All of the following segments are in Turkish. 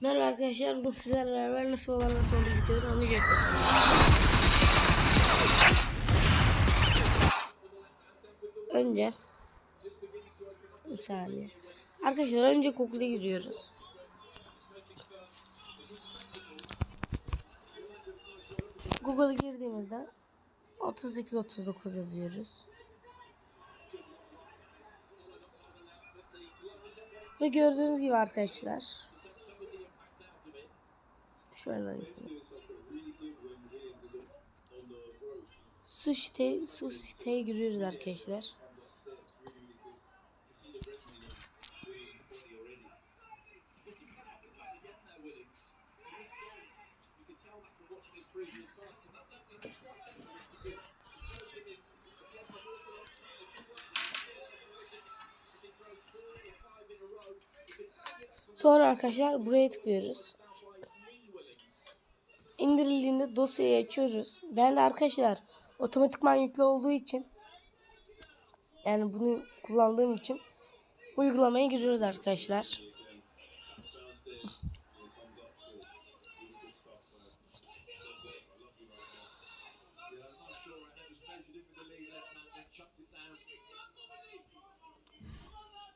Merhaba arkadaşlar, bugün sizlerle beraber nasıl olan nasıl yüklenir onu göstereceğim. Önce bir saniye. Arkadaşlar önce Google'a giriyoruz. Google'a girdiğimizde 3839 yazıyoruz. Ve gördüğünüz gibi arkadaşlar Şöyle Su site, su siteye giriyoruz arkadaşlar. Sonra arkadaşlar buraya tıklıyoruz. İndirildiğinde dosyayı açıyoruz. Ben de arkadaşlar otomatikman yüklü olduğu için yani bunu kullandığım için uygulamaya giriyoruz arkadaşlar.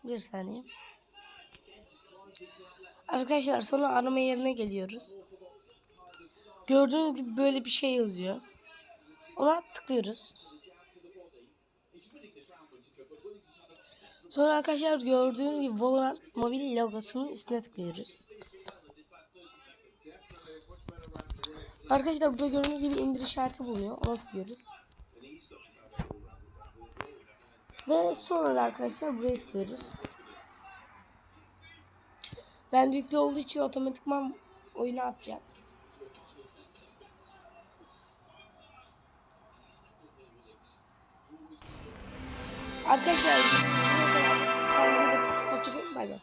Bir saniye. Arkadaşlar sonra arama yerine geliyoruz. Gördüğünüz gibi böyle bir şey yazıyor. Ona tıklıyoruz. Sonra arkadaşlar gördüğünüz gibi Valorant mobil logosunun üstüne tıklıyoruz. Arkadaşlar burada gördüğünüz gibi indir işareti buluyor. Ona tıklıyoruz. Ve sonra da arkadaşlar buraya tıklıyoruz. Ben yüklü olduğu için otomatikman oyunu atacak. Arkadaşlar. Hoşçakalın. Bay bay.